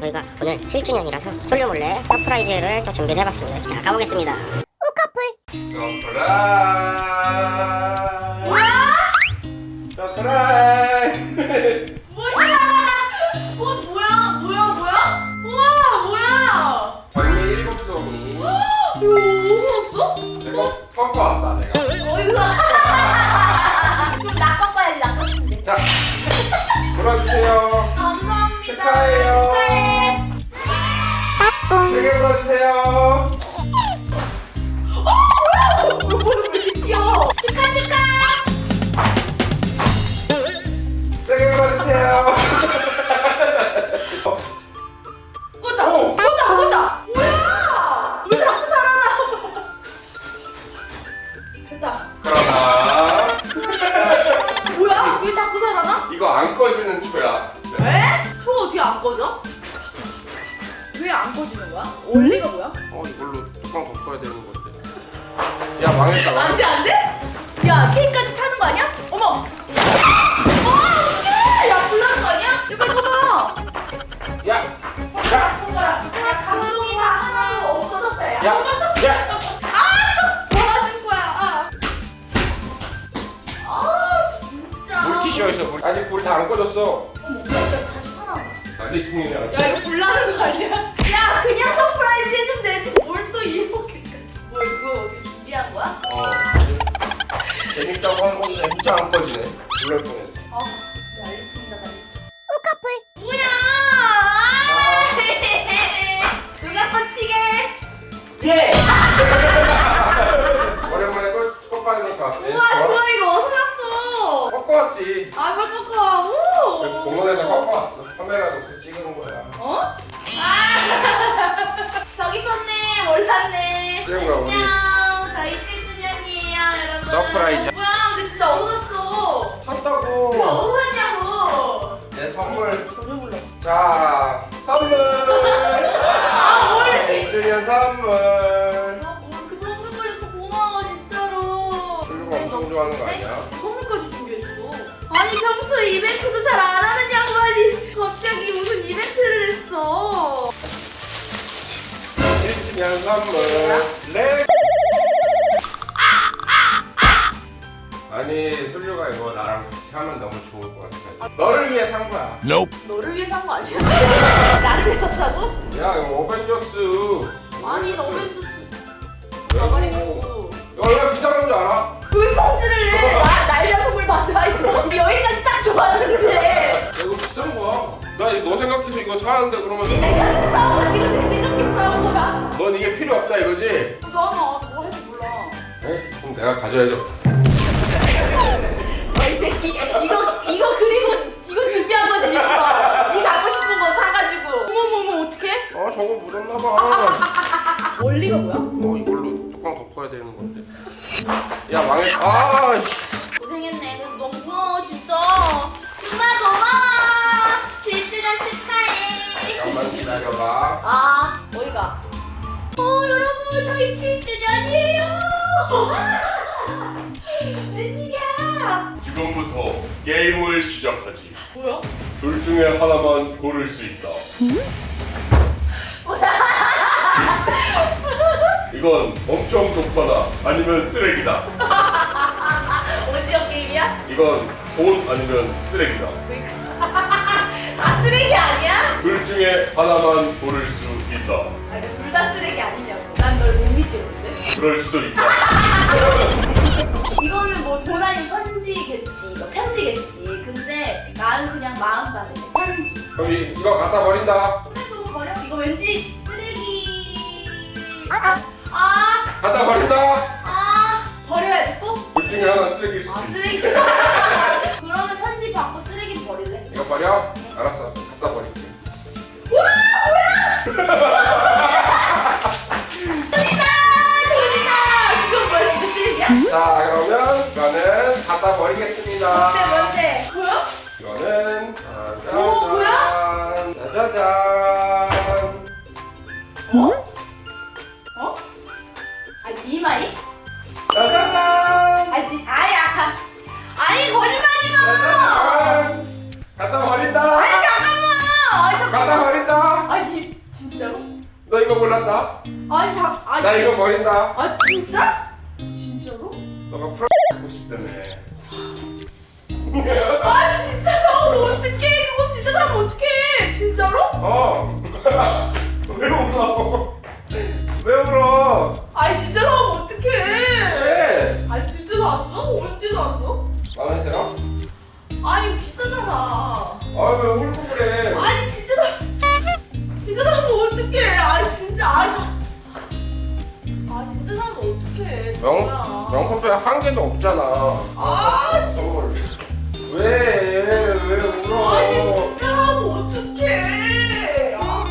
저희가 오늘 7주년이라서 솔로 몰래 서프라이즈를 또 준비를 해봤습니다. 자, 가보겠습니다. 서프라이즈 서프라이즈 뭐야? 꽃 뭐야? 뭐야? 뭐야? 우와 뭐야? 장미 일곱 송이 이거 어디서 왔어? 내가 꺾어 왔다 세게 불어주세요 귀여워. 축하 축하. 꺼지는 거야? 원리가 뭐야? 어 이걸로 뚜껑 덮어야 되는 건데 야 망했다 안 망했다 돼, 안 돼? 야, 케이크까지 타는 거 아니야? 어머! 와, 어떡해! 야, 불나는 거 아니야? 야, 빨리 봐봐! 야! 야! 손가락, 야, 감동이 다 하나도 없어졌다, 야. 야! 야! 도와줄 거야. 아, 아 진짜. 물티슈에서 물 아직 불 다 안 꺼졌어 어머, 야, 다시 살아나. 난리통이네 야, 이거 불나는 거 아니야? 야, 그냥 서프라이즈 해주면 되지. 뭘 또 이렇게까지. 뭐, 이거 어떻게 준비한 거야? 어 재밌다고 한 건데 진짜 안 꺼지네 놀랄 뻔했네 아, 난리통이다, 난리통. 우카풀. 뭐야? 아, 누가 꽂히게? 예! 오랜만에 꺼, 꺼빠지니까 우와, 좋아, 이거 어디서 났어? 꺾어왔지 아, 이걸 꺾어. 오. 공원에서 꺾어왔어 카메라 놓 우리. 안녕. 저희 7주년이에요, 여러분. 서프라이즈. 뭐야, 근데 진짜 어디 갔어? 이거 샀다고 어디 갔냐고. 내 선물 전혀 몰랐어. 자 선물 아, 뭘 이렇게. 1주년 선물 아, 뭐 이렇게 선물까지 줘서 고마워, 진짜로. 솔루가 엄청 좋아하는 거 아니야? 선물까지 준비해줬어. 아니, 평소에 이벤트도 잘 안 하는 양반이 갑자기 무슨 이벤트를 했어. 1주년 선물 네 아니 솔루가 이거 나랑 같이 하면 너무 좋을 것 같아 너를 위해 산 거야 너를 위해 산거 아니야? 나를 위해 샀다고? 야 이거 어벤져스 아니, 너 오렌지 왜 가버리고. 이거 얼마나 비싼 줄 알아? 왜 성질을 내? 나 날려 선물 받아 이거. 여기까지 딱 좋았는데. 야, 이거 비싼 거야 나 이거 너 생각해서 이거 사는데 그러면 네 싸운 필요 없다 이거지? 나는 뭐 할지 몰라. 네? 그럼 내가 가져야죠 너이 새끼, 이거 이거 그리고 이거 준비한 거지 일부러. 네 갖고 싶은 거 사가지고. 어머머머 어떡해? 아 저거 묻었나 봐 원리가 뭐야? 어 이걸로 뚜껑 덮어야 되는 건데 야 망했 아 씨. 고생했네. 그래도 너무 고마워 진짜. 정말 고마워. 질주년 축하해. 잠깐만 기다려봐 아? 어, 저희 7주년이에요! 웬일이야? 지금부터 게임을 시작하지. 뭐야? 둘 중에 하나만 고를 수 있다. 이건 엄청 좋거나 아니면 쓰레기다. 오징어 게임이야? 이건 돈 아니면 쓰레기다. 그러니까. 다 쓰레기 아니야? 둘 중에 하나만 고를 수 있다. 아니, 둘다 쓰레기 아니냐고. 그럴 수도 있다. 이거는 뭐돈 아닌 편지겠지. 이거 편지겠지. 근데 나는 그냥 마음가짐. 편지. 그럼 이, 이거 갖다 버린다 그래도 버려? 이거 왠지 쓰레기. 아, 아, 갖다 버린다 아, 버려야 돼 꼭? 둘 중에 하나는 쓰레기일 수도 아, 있어 쓰레기. 그러면 편지 받고 쓰레기 버릴래? 이거 버려? 알았어 갖다 버릴 버리겠습니다 뭔데, 뭔데? 뭐야? 이거는 짜잔 오, 뭐야? 짜자잔 어? 어? 아, 니 마이? 짜자잔 아, 니, 아야. 아니, 거짓말하지 마! 짜자잔 갖다 버린다 아니, 잠깐만! 아니, 잠깐만. 갖다 버린다 아니, 거 몰랐다? 아니 자 아니 나 이거 버린다. 아 진짜? 진짜로? 너가 프로 갖고 싶다며. 아 진짜 나면 어떡해 그거 진짜 나면 어떡해 진짜로? 어. 왜 울어? 왜 울어? 아니 진짜 나면 어떡해 왜? 아 진짜 나왔어? 언제 나왔어? 마음에 들어? 아니 비싸잖아 아왜 울고 그래? 아니 진짜 나 진짜 나면 어떡해 아 진짜 아 자. 아 진짜 나면 어떡해 명 뭐야. 명품백 한 개도 없잖아. 아 선물. 왜왜 울어? 아니 진짜 나면 어떡해 아,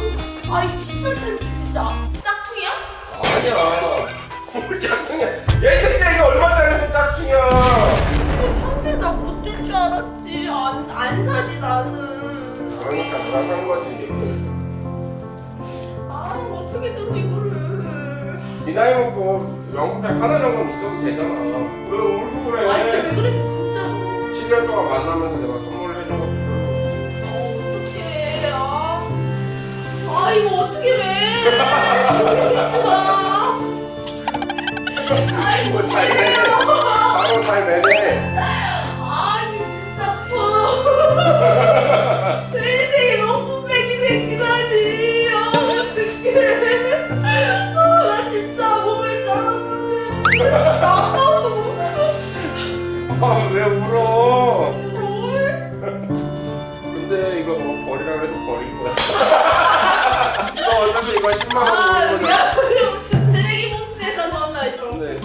아이 비쌀 텐데 진짜 짝퉁이야? 아니야. 뭘 짝퉁이야? 얘 새끼 이거 얼마짜리인데 짝퉁이야? 평소에 나못줄줄 알았지 안, 안 사지 나는 그러니까 누가 산 거지. 아 어떻게 들어 이거를 이 나이 먹고 명품백 하나 정도는 있어도 되잖아. 왜 울고 그래? 아 진짜 왜 그랬어 진짜로 7년 동안 만나면서 내가 선물을 해준 것도 별로. 아 어떡해 아, 아 이거 어떻게 해 진짜 아이고 이거 잘 근데 이거 뭐 버리라 그래서 버릴 거야. 이거 어차피 이거 10만 원아 주는 거잖아. 무슨 쓰레기 이 네.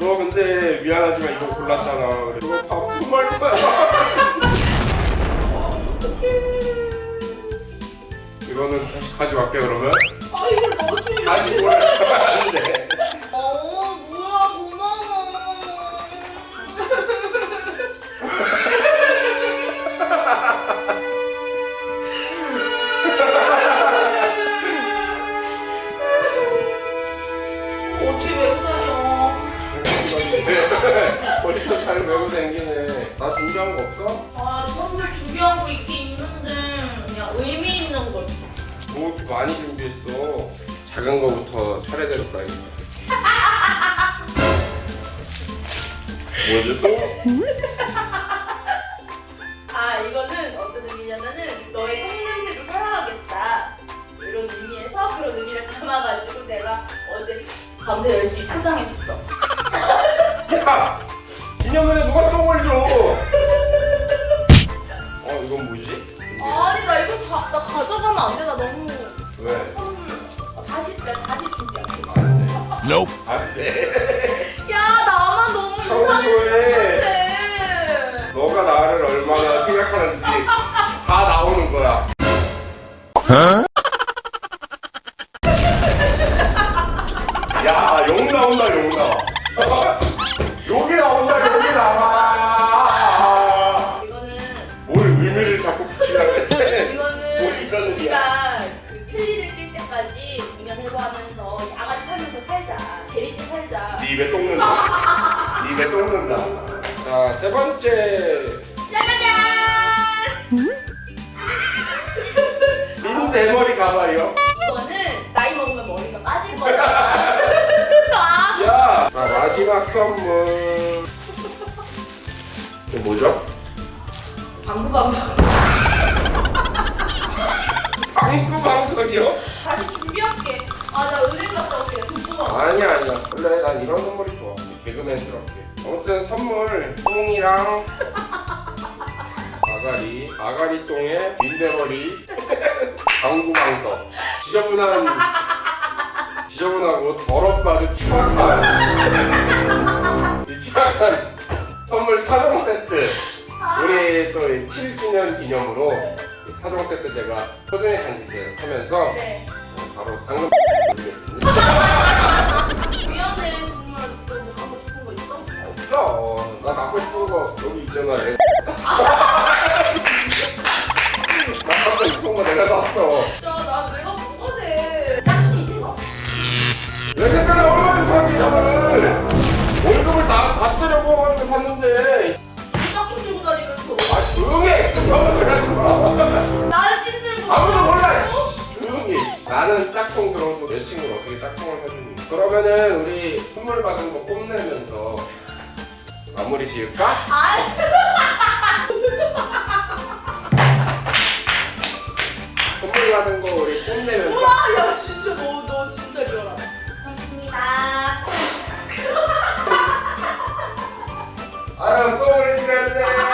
너 근데 미안하지만 이거 골랐잖아. 그래. 이거 밥 정말 거야. 이거는 다시 가져갈게 그러면. 머리도 잘 메고 다니네. 나 준비한 거 없어? 아 선물 준비하고 있긴 있는데 그냥 의미 있는 거 뭐 이렇게 많이 준비했어. 작은 거부터 차례대로 가야겠다. 뭐지 또? 아 이거는 어떤 의미냐면은 너의 똥냄새도 사랑하겠다 이런 의미에서 그런 의미를 담아가지고 내가 어제 밤새 열심히 포장했어 야! 기념일에 누가 똥을 줘? 어 이건 뭐지? 아니 나 이거 다, 나 가져가면 안 돼 나 너무 왜? 선물 아, 다시 내가 다시 준비할게 안돼 야 나만 너무 이상해 평소에 너가 나를 얼마나 생각하는지 다 나오는 거야 야 는다. 네 입에 똥 는다. 자, 세 번째. 짜자잔 민 대머리 가발이요. 이거는 나이 먹으면 머리가 빠질 거잖아 아, 야! 자, 마지막 선물. 이거 뭐죠? 방구방구 방구 방석이요? 다시 준비할게 아 나 은행 갔다 올게 아니야, 아니야. 원래 난 이런 선물이 좋아. 개그맨스럽게. 아무튼 선물, 똥이랑 아가리, 아가리 똥에 민대머리, 방구 방석. 지저분한, 지저분하고 더럽다도 추악한, 이 추악한 선물 4종 세트. 우리 또 7주년 기념으로 이 4종 세트 제가 소중히 간직을 하면서 네 바로 당근 드리겠습니다. 거 여기 있잖아. 얘. 나 갖고 싶은 거 내가 샀어. 진짜 나 내가 뭐가 돼 짝퉁이지 마내 색깔에 얼마나 저를? 월급을 다, 다 때려부어가지고 샀는데. 짝퉁 들고 다니면서 아 조용히 해. 엑스파워 그러지 마. 나 찐들 아무도 몰라. 조용히. 해. 나는 짝퉁 들어도 내 친구는 어떻게 짝퉁을 사주니? 그러면은 우리 선물 받은 거 뽐내면서 마무리 지을까? 아. 선물 받은 거 우리 뽐내면서 와, 야 진짜 너, 너 진짜 리얼하다 고맙습니다. 아유 껌을 지났네